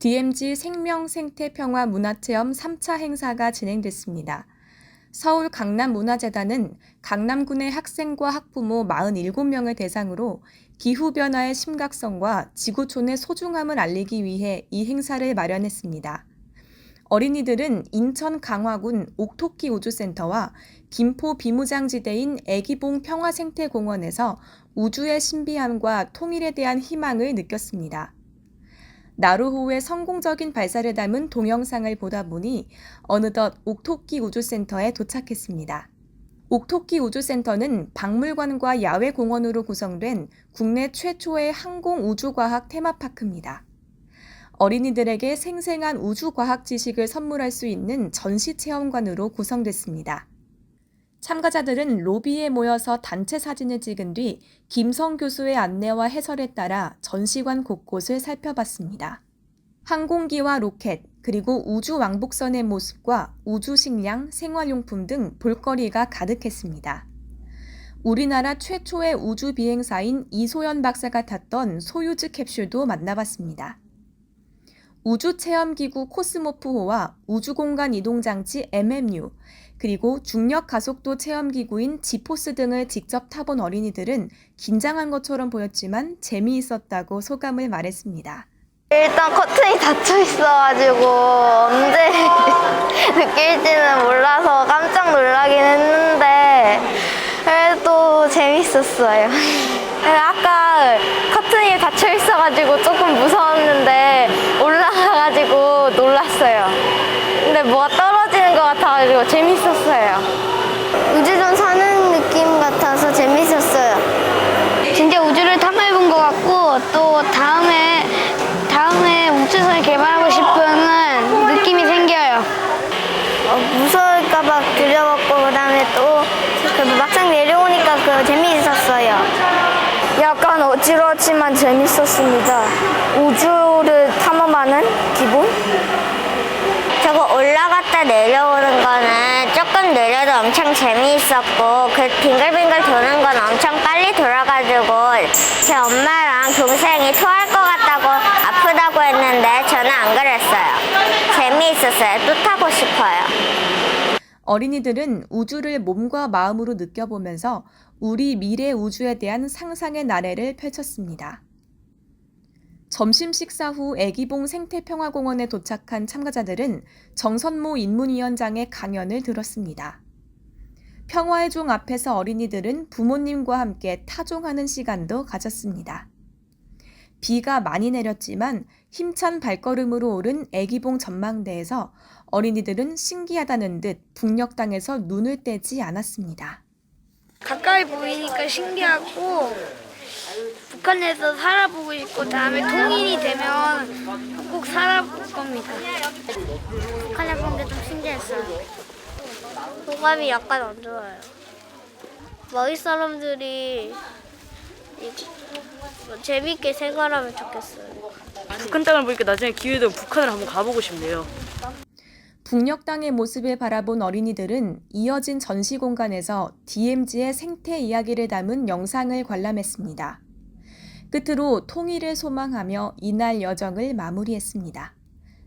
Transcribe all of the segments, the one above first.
DMZ 생명생태평화 문화체험 3차 행사가 진행됐습니다. 서울 강남문화재단은 강남군의 학생과 학부모 47명을 대상으로 기후변화의 심각성과 지구촌의 소중함을 알리기 위해 이 행사를 마련했습니다. 어린이들은 인천 강화군 옥토끼 우주센터와 김포 비무장지대인 애기봉 평화생태공원에서 우주의 신비함과 통일에 대한 희망을 느꼈습니다. 나루호의 성공적인 발사를 담은 동영상을 보다 보니 어느덧 옥토끼 우주센터에 도착했습니다. 옥토끼 우주센터는 박물관과 야외 공원으로 구성된 국내 최초의 항공 우주과학 테마파크입니다. 어린이들에게 생생한 우주과학 지식을 선물할 수 있는 전시 체험관으로 구성됐습니다. 참가자들은 로비에 모여서 단체 사진을 찍은 뒤 김성 교수의 안내와 해설에 따라 전시관 곳곳을 살펴봤습니다. 항공기와 로켓, 그리고 우주 왕복선의 모습과 우주 식량, 생활용품 등 볼거리가 가득했습니다. 우리나라 최초의 우주 비행사인 이소연 박사가 탔던 소유즈 캡슐도 만나봤습니다. 우주체험기구 코스모프호와 우주공간 이동장치 MMU, 그리고 중력 가속도 체험기구인 지포스 등을 직접 타본 어린이들은 긴장한 것처럼 보였지만 재미있었다고 소감을 말했습니다. 일단 커튼이 닫혀 있어가지고 언제 느낄지는 몰라서 깜짝 놀라긴 했는데 그래도 재밌었어요. 아까 커튼이 닫혀 있어가지고 조금 무서웠는데 올라가가지고 놀랐어요. 근데 뭐가 떨어지는 것 같아가지고 재밌었어요. 우주선 사는 느낌 같아서 재밌었어요. 진짜 우주를 탐험해본 것 같고 또 다음에 다음에 우주선을 개발하고 싶은 느낌이 생겨요. 어, 무서울까봐 두려웠고 그다음에 또 그 막상 내려오니까 그 재미있었어요. 약간 어지러웠지만 재밌었습니다. 우주를 탐험하는 기분? 저거 올라갔다 내려오는 거는 조금 느려도 엄청 재미있었고 그 빙글빙글 도는 건 엄청 빨리 돌아가지고 제 엄마랑 동생이 토할 것 같다고 아프다고 했는데 저는 안 그랬어요. 재미있었어요. 또 타고 싶어요. 어린이들은 우주를 몸과 마음으로 느껴보면서 우리 미래 우주에 대한 상상의 나래를 펼쳤습니다. 점심 식사 후 애기봉 생태평화공원에 도착한 참가자들은 정선모 인문위원장의 강연을 들었습니다. 평화의 종 앞에서 어린이들은 부모님과 함께 타종하는 시간도 가졌습니다. 비가 많이 내렸지만 힘찬 발걸음으로 오른 애기봉 전망대에서 어린이들은 신기하다는 듯 북녘땅에서 눈을 떼지 않았습니다. 가까이 보이니까 신기하고 북한에서 살아보고 싶고 다음에 통일이 되면 꼭 살아볼 겁니다. 북한에 본 게 좀 신기했어요. 호감이 약간 안 좋아요. 마을 사람들이 이- 뭐 재밌게 생활하면 좋겠어요. 북한 땅을 보니까 나중에 기회 되면 북한을 한번 가보고 싶네요. 북녘 땅의 모습을 바라본 어린이들은 이어진 전시 공간에서 DMZ의 생태 이야기를 담은 영상을 관람했습니다. 끝으로 통일을 소망하며 이날 여정을 마무리했습니다.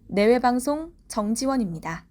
내외 방송 정지원입니다.